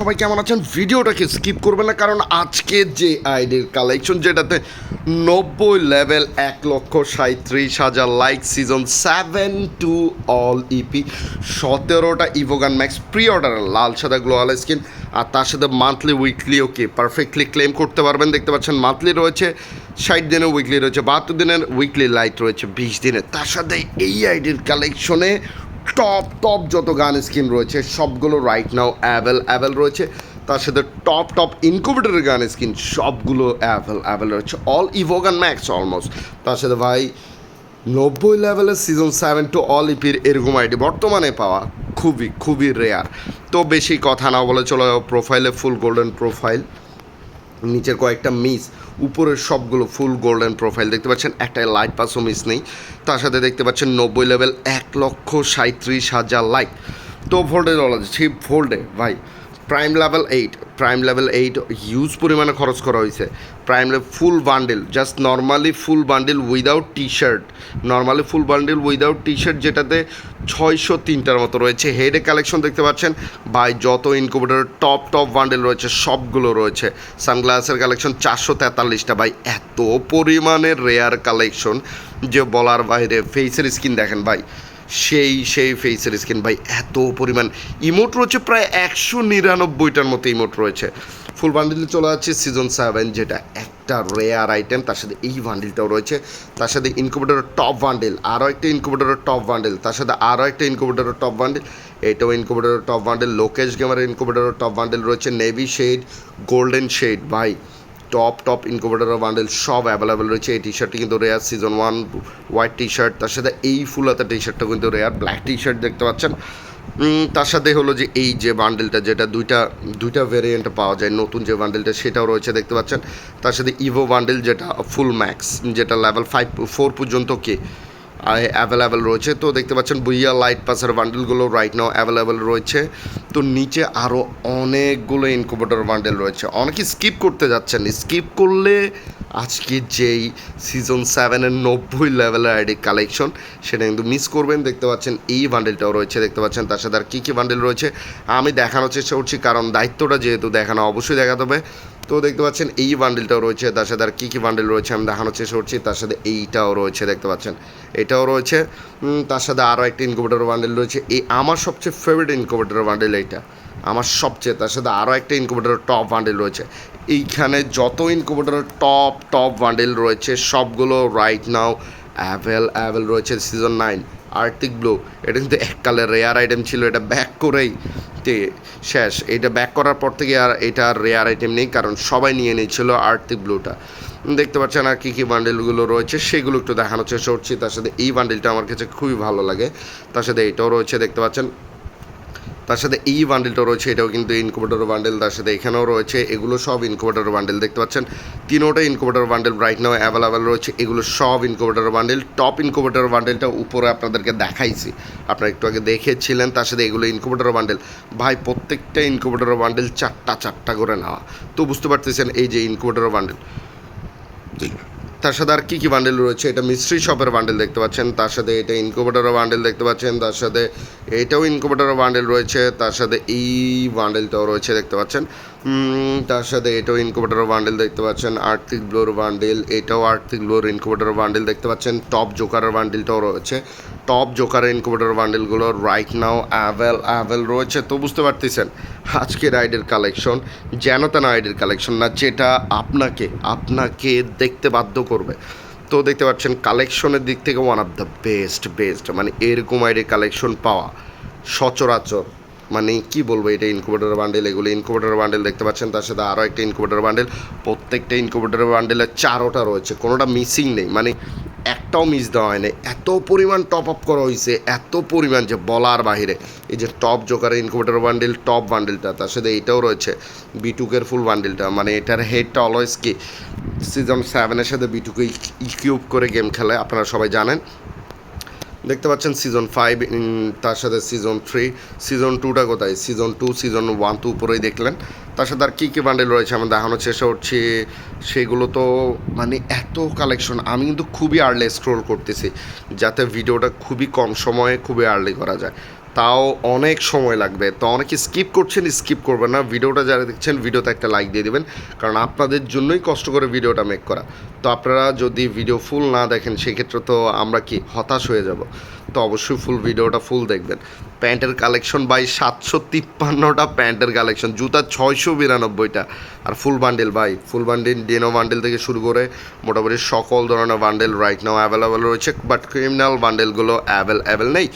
সবাই কেমন আছেন? ভিডিওটাকে স্কিপ করবেন না, কারণ আজকে যে আইডির কালেকশন যেটাতে নব্বই লেভেল এক লক্ষ সাঁত্রিশ হাজার like season seven to all EP সতেরোটা evo gun max pre order লাল সাদা গ্লোয়াল স্কিন আর তার সাথে monthly weekly okay perfectly claim করতে পারবেন। দেখতে পাচ্ছেন মান্থলি রয়েছে ষাট দিনের উইকলি রয়েছে বাহাত্তর দিনের উইকলি লাইট রয়েছে বিশ দিনের তার সাথে এই আইডির কালেকশনে টপ টপ যত গান স্কিন রয়েছে, সবগুলো রাইট নাও অ্যাভেল অ্যাভেল রয়েছে। তার সাথে টপ টপ ইনকুবেটরের গান স্কিন সবগুলো অ্যাভেল অ্যাভেল রয়েছে। All evo gun max almost তার সাথে ভাই, নব্বই লেভেলের সিজন সেভেন টু অল ইপির এরকম আইডি বর্তমানে পাওয়া খুবই খুবই রেয়ার তো বেশি কথা না বলে চলো প্রোফাইলে ফুল গোল্ডেন প্রোফাইল নিচের কয়েকটা মিস উপরের সবগুলো ফুল গোল্ডেন প্রোফাইল দেখতে পাচ্ছেন একটা লাইট পাসও মিস নেই। তার সাথে দেখতে পাচ্ছেন নব্বই লেভেল এক লক্ষ সাঁত্রিশ হাজার লাইট তো ফোল্ডে বলা যাচ্ছে ফোল্ডে ভাই। Prime level eight prime level eight huge পরিমাণে খরচ করা হয়েছে। Prime level full bundle just normally full bundle without T shirt normally full bundle without T shirt যেটাতে ছয়শো তিনটার মতো রয়েছে। হেডে কালেকশন দেখতে পাচ্ছেন। ভাই, যত ইনকুবেটর টপ টপ বান্ডেল রয়েছে, সবগুলো রয়েছে। সানগ্লাসের কালেকশন চারশো তেতাল্লিশটা। ভাই, এত পরিমাণের রেয়ার কালেকশন যে বলার বাইরে ফেসের স্কিন দেখেন ভাই। সেই সেই ফেসের স্কিন ভাই, এত পরিমাণ। ইমোট রয়েছে প্রায় একশো নিরানব্বইটার মতো ইমোট রয়েছে। ফুল বান্ডিলে চলে যাচ্ছে সিজন সেভেন যেটা একটা রেয়ার আইটেম তার সাথে এই বান্ডিলটাও রয়েছে। তার সাথে ইনকুবেটরের টপ বান্ডিল আরও একটা ইনকুবেটরের টপ বান্ডিল তার সাথে আরও একটা ইনকুবেটরের টপ বান্ডিল এটাও ইনকুবেটরের টপ বান্ডিল লোকেশ গেমারের ইনকুবেটরের টপ বান্ডিল রয়েছে। নেভি শেড গোল্ডেন শেড ভাই। টপ টপ ইনকোভেটার বান্ডেল সব অ্যাভেলেবেল রয়েছে। এই টি শার্টটি কিন্তু rare season one white T shirt তার সাথে এই ফুল হাতা টি শার্টটা কিন্তু রেয়ার ব্ল্যাক টি শার্ট দেখতে পাচ্ছেন। তার সাথে হলো যে এই যে বান্ডেলটা যেটা দুইটা দুইটা ভেরিয়েন্ট পাওয়া যায়, নতুন যে বান্ডেলটা সেটাও রয়েছে দেখতে পাচ্ছেন। তার সাথে ইভো বান্ডেল যেটা ফুল ম্যাক্স যেটা লেভেল ফাইভ ফোর পর্যন্ত কে অ্যাভেলেবেল রয়েছে। তো দেখতে পাচ্ছেন বুইয়া লাইট পাসের বান্ডেলগুলো রাইট নাও অ্যাভেলেবেল রয়েছে। তো নিচে আরও অনেকগুলো ইনকুবেটর বান্ডেল রয়েছে। অনেকে স্কিপ করতে যাচ্ছেন স্কিপ করলে আজকে যেই সিজন সেভেনের নব্বই লেভেলের আইডি কালেকশন সেটা কিন্তু মিস করবেন। দেখতে পাচ্ছেন এই বান্ডেলটাও রয়েছে। দেখতে পাচ্ছেন তার সাথে আর কী কী বান্ডেল রয়েছে। আমি দেখানোর চেষ্টা করছি, কারণ দায়িত্বটা যেহেতু দেখানো, অবশ্যই দেখাতে হবে। তো দেখতে পাচ্ছেন এই বান্ডেলটাও রয়েছে। তার সাথে আর কী কী বান্ডেল রয়েছে আমি দেখানোর চেষ্টা করছি। তার সাথে এইটাও রয়েছে, দেখতে পাচ্ছেন। এটাও রয়েছে। তার সাথে আরও একটা ইনকুবেটর বান্ডেল রয়েছে। এই আমার সবচেয়ে ফেভারিট ইনকুবেটর বান্ডেল এইটা। আমার সবচেয়ে, তার সাথে আরও একটা ইনকুবেটরের টপ বান্ডেল রয়েছে। এইখানে যত ইনকুবেটরের টপ টপ বান্ডেল রয়েছে, সবগুলো রাইট নাও অ্যাভেল অ্যাভেল রয়েছে সিজন নাইন আর্টিক ব্লু এটা কিন্তু এককালে রেয়ার আইটেম ছিল, এটা ব্যাক করেই তে শেষ। এটা ব্যাক করার পর থেকে আর এটা আর রেয়ার আইটেম নেই, কারণ সবাই নিয়ে নিয়েছিল আর্থিক ব্লুটা দেখতে পাচ্ছেন আর কী কী বান্ডেলগুলো রয়েছে, সেগুলো একটু দেখানোর চেষ্টা করছি। তার সাথে এই বান্ডেলটা আমার কাছে খুবই ভালো লাগে। তার সাথে এটাও রয়েছে, দেখতে পাচ্ছেন। তার সাথে এই বান্ডেলটা রয়েছে, এটাও কিন্তু ইনকুবেটর বান্ডেল তার সাথে এখানেও রয়েছে, এগুলো সব ইনকুবেটর বান্ডেল দেখতে পাচ্ছেন? তিনোটা incubator bundle right now available রয়েছে, এগুলো সব ইনকুবেটর বান্ডেল টপ ইনকুবেটর বান্ডেলটা উপরে আপনাদেরকে দেখাইছি। আপনারা একটু আগে দেখেছিলেন, তার সাথে এগুলো ইনকুবেটর বান্ডেল ভাই, প্রত্যেকটা ইনকুবেটর বান্ডেল চারটা চারটা করে নেওয়া। তো বুঝতে পারতেছেন এই যে ইনকুবেটর বান্ডেল তার সাথে আর কী কী বান্ডেল রয়েছে? এটা মিস্ট্রি শপের বান্ডেল দেখতে পাচ্ছেন। তার সাথে এটা ইনকুবেটরের বান্ডেল দেখতে পাচ্ছেন। তার সাথে এটাও ইনকুবেটরের বান্ডেল রয়েছে। তার সাথে এই বান্ডেলটাও রয়েছে দেখতে পাচ্ছেন। তার সাথে এটাও ইনকুবেটরের বান্ডেল দেখতে পাচ্ছেন আর্থিক ব্লোর বান্ডেল এটাও আর্থিক ব্লোর ইনকুবেটরের বান্ডেল দেখতে পাচ্ছেন টপ জোকারের বান্ডেলটাও রয়েছে। টপ জোকারের ইনকুবেটর বান্ডেলগুলো রাইট নাও অ্যাভেল অ্যাভেল রয়েছে। তো বুঝতে পারতেছেন, আজকের আইডির কালেকশন যেন তেন আইডির কালেকশন না, যেটা আপনাকে আপনাকে দেখতে বাধ্য করবে। তো দেখতে পাচ্ছেন কালেকশনের দিক থেকে one of the best best মানে এরকম আইডির কালেকশন পাওয়া সচরাচর। মানে কি বলব এটা ইনকুবেটর বান্ডেল এগুলো ইনকুবেটর বান্ডেল দেখতে পাচ্ছেন, তার সাথে আরও একটা ইনকুবেটর বান্ডেল প্রত্যেকটা ইনকুবেটর বান্ডেলে চারোটা রয়েছে, কোনোটা মিসিং নেই মানে একটাও মিস দেওয়া হয়নি। এত পরিমাণ টপ আপ করা হয়েছে এত পরিমাণ যে বলার বাহিরে। এই যে টপ জোকারের ইনকুবেটর বান্ডেল টপ বান্ডেলটা তার সাথে এইটাও রয়েছে বিটুকের ফুল বান্ডেলটা মানে এটার হেডটা অলওয়েজ কি? সিজন সেভেনের সাথে বিটুকে ইকিউব করে গেম খেলে, আপনারা সবাই জানেন। দেখতে পাচ্ছেন সিজন ফাইভ তার সাথে সিজন থ্রি সিজন টুটা কোথায়? Season two season one two উপরেই দেখলেন। তার সাথে আর কী কী বান্ডেল রয়েছে আমি দেখানোর চেষ্টা করছি, সেগুলো তো মানে এত কালেকশন আমি কিন্তু খুবই আর্লি স্ক্রোল করতেছি যাতে ভিডিওটা খুবই কম সময়ে খুবই আর্লি করা যায়। তাও অনেক সময় লাগবে, তো অনেকে স্কিপ করছেন স্কিপ করবেন না। ভিডিওটা যারা দেখছেন, ভিডিওতে একটা লাইক দিয়ে দেবেন, কারণ আপনাদের জন্যই কষ্ট করে ভিডিওটা মেক করা। তো আপনারা যদি ভিডিও ফুল না দেখেন, সেক্ষেত্রে তো আমরা কি হতাশ হয়ে যাব? তো অবশ্যই ফুল ভিডিওটা ফুল দেখবেন। প্যান্টের কালেকশন বাই সাতশো তিপ্পান্নটা প্যান্টের কালেকশন জুতা ছয়শো বিরানব্বইটা। আর full bundle by full bundle ডেনো bundle থেকে শুরু করে মোটামুটি সকল ধরনের বান্ডেল রাইট নাও অ্যাভেলেবেল রয়েছে বাট ক্রিমিনাল বান্ডেলগুলো অ্যাভেলেবেল নেই।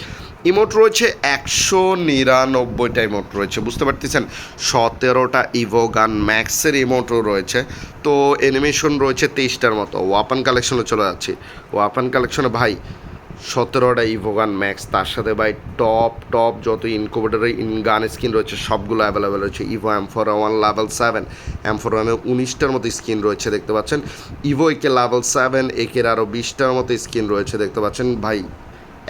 ইমোট রয়েছে একশো নিরানব্বইটা ইমোট রয়েছে, বুঝতে পারতেছেন? সতেরোটা ইভো গান ম্যাক্সের ইমোটও রয়েছে। তো অ্যানিমেশন রয়েছে তেইশটার মতো। ওয়াপান কালেকশনে চলে যাচ্ছি। ওয়াপান কালেকশনে ভাই সতেরোটা ইভোগান ম্যাক্স, তার সাথে ভাই টপ টপ যত ইনকোভেটারের ইন গান স্কিন রয়েছে, সবগুলো অ্যাভেলেবেল রয়েছে। Evo M four one level seven M four ওয়ানের উনিশটার মতো স্কিন রয়েছে, দেখতে পাচ্ছেন। ইভো একে লেভেল সেভেন একের আরও বিশটার মতো স্কিন রয়েছে, দেখতে পাচ্ছেন। ভাই,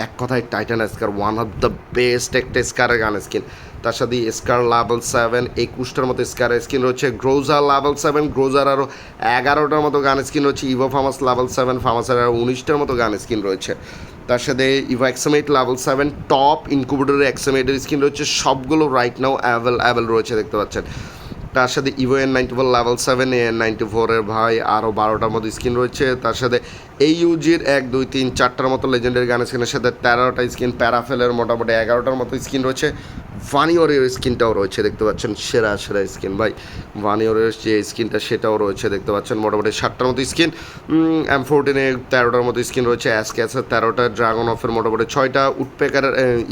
এক কথায় Titan scar one of the best একটা স্কারের গান স্কিন তার সাথে স্কার লাভেল সেভেন একুশটার মতো স্কারের স্কিন রয়েছে। গ্রোজার লাভেল সেভেন গ্রোজার আরও এগারোটার মতো গান স্কিন রয়েছে। ইভো ফার্মাস লাভেল সেভেন ফার্মাসের আরও উনিশটার মতো গান স্কিন রয়েছে। তার সাথে ইভো এক্সামেট লেভেল সেভেন টপ ইনকুবেটরের এক্সামেটের স্ক্রিন রয়েছে। সবগুলো রাইট নাও অ্যাভেল অ্যাভেল রয়েছে, দেখতে পাচ্ছেন। তার সাথে evo N ninety four level seven A N ninety ফোরের ভাই আরও বারোটার মতো স্ক্রিন রয়েছে। তার সাথে এই ইউজির এক, দুই, তিন, চারটার মতো লেজেন্ডের গানের স্কিনের সাথে তেরোটা স্ক্রিন প্যারাফেলের মোটামুটি এগারোটার মতো স্ক্রিন রয়েছে। ভানিওরের স্কিনটাও রয়েছে, দেখতে পাচ্ছেন, সেরা সেরা স্কিন ভাই ভানিওরের যে স্কিনটা সেটাও রয়েছে, দেখতে পাচ্ছেন, মোটামুটি ষাটটার মতো স্কিন এম ফোরটিনে তেরোটার মতো স্কিন রয়েছে অ্যাস ক্যাসের তেরোটা ড্রাগন অফের মোটামুটি ছয়টা woodpecker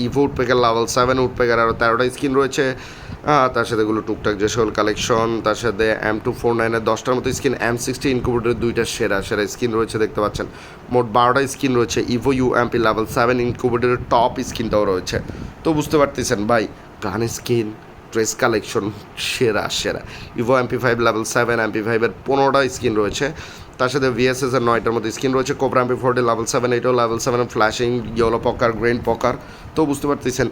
evo woodpecker level seven woodpecker আরও তেরোটা স্কিন রয়েছে। তার সাথে এগুলো টুকটাক যে সকল কালেকশন তার সাথে এম টু ফোর নাইনের দশটার মতো স্কিন এম সিক্সটি ইনকুবেটারের দুইটা সেরা সেরা স্কিন রয়েছে দেখতে পাচ্ছেন। মোট বারোটা স্কিন রয়েছে evo U MP level seven ইনকুবেটারের top স্কিনটাও রয়েছে। তো বুঝতে পারতেছেন ভাই গান স্কিন ড্রেস কালেকশন সেরা সেরা। Evo MP five level seven MP ফাইভের পনেরোটা স্কিন রয়েছে। তার সাথে ভিএসএস এর নয়টার মধ্যে স্কিন রয়েছে। Cobra MP forty level seven এইটও level seven flashing yellow poker green poker তো বুঝতে পারতেছেন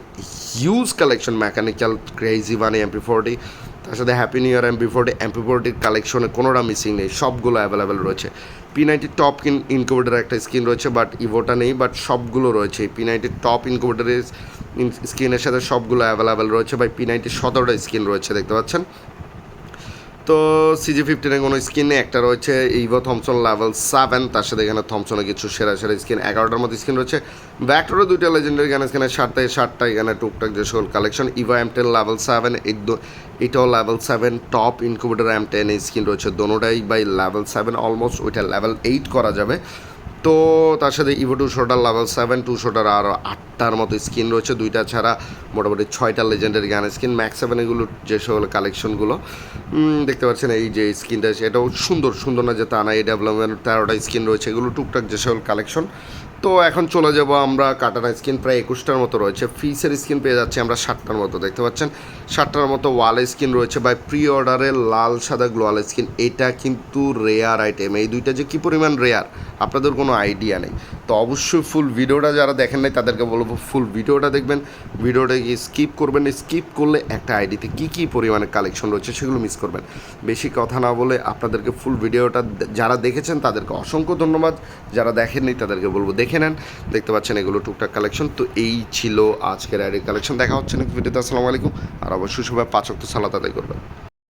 huge collection mechanical crazy bunny MP forty তার সাথে happy new year MP forty MP ফোরটির কালেকশনে কোনোটা মিসিং নেই, সবগুলো অ্যাভেলেবেল রয়েছে। P ninety top in incubator একটা স্কিন রয়েছে বাট ইভোটা নেই বাট সবগুলো রয়েছে। পি নাইনটি টপ ইনকুবেটারের স্কিনের সাথে সবগুলো অ্যাভেলেবেল রয়েছে বা পি নাইনটি সতেরোটা স্কিন রয়েছে, দেখতে পাচ্ছেন? তো সিজি ফিফটিনের কোনো স্কিন একটা রয়েছে ইভো থমসন লেভেল সেভেন তার সাথে এখানে থমসনে কিছু সেরা সেরা স্কিন এগারোটার মতো স্কিন রয়েছে। ব্যাকটোরও দুইটা লেজেন্ডের গান স্কিনে সাতটায় সাতটা এখানে টুকটাক যে সকল collection evo M ten level seven এই এটাও level seven top incubator M ten skin রয়েছে, দোনোটাই বাই লেভেল সেভেন অলমোস্ট ওইটা লেভেল এইট করা যাবে। তো তার সাথে evo two shooter level seven two shooter আর আটটার মতো স্কিন রয়েছে। দুইটা ছাড়া মোটামুটি ছয়টা লেজেন্ডারি গান স্কিন ম্যাক্স সেভেন এগুলো যে সকল কালেকশনগুলো দেখতে পাচ্ছেন এই যে স্কিনটা এটাও সুন্দর সুন্দর না যে তা না, এই ডেভেলপমেন্ট তেরোটা স্কিন রয়েছে, এগুলো টুকটাক যে সকল কালেকশন তো এখন চলে যাব আমরা কাটানা স্কিন প্রায় একুশটার মতো রয়েছে। ফিসের স্কিন পেয়ে যাচ্ছি আমরা ষাটটার মতো, দেখতে পাচ্ছেন? ষাটটার মতো ওয়াল স্কিন রয়েছে বা প্রি অর্ডারের লাল, সাদা গ্লোয়াল স্কিন। এটা কিন্তু রেয়ার আইটেম এই দুইটা যে কী পরিমাণ রেয়ার আপনাদের কোনো আইডিয়া নেই। তো অবশ্যই ফুল ভিডিওটা যারা দেখেন নাই, তাদেরকে বলব ফুল ভিডিওটা দেখবেন। ভিডিওটা স্কিপ করবেন স্কিপ করলে একটা আইডিতে কী কী পরিমাণে কালেকশন রয়েছে সেগুলো মিস করবেন। বেশি কথা না বলে আপনাদেরকে ফুল ভিডিওটা যারা দেখেছেন, তাদেরকে অসংখ্য ধন্যবাদ। যারা দেখেননি তাদেরকে বলব দেখে নেন। দেখতে পাচ্ছেন এগুলো টুকটাক কালেকশন তো এই ছিল আজকের আইডি কালেকশন দেখা হচ্ছে নেক্সট ভিডিওতে আসসালামু আলাইকুম। আর অবশ্যই সবাই পাঁচ তো সালাত আদায় করবেন।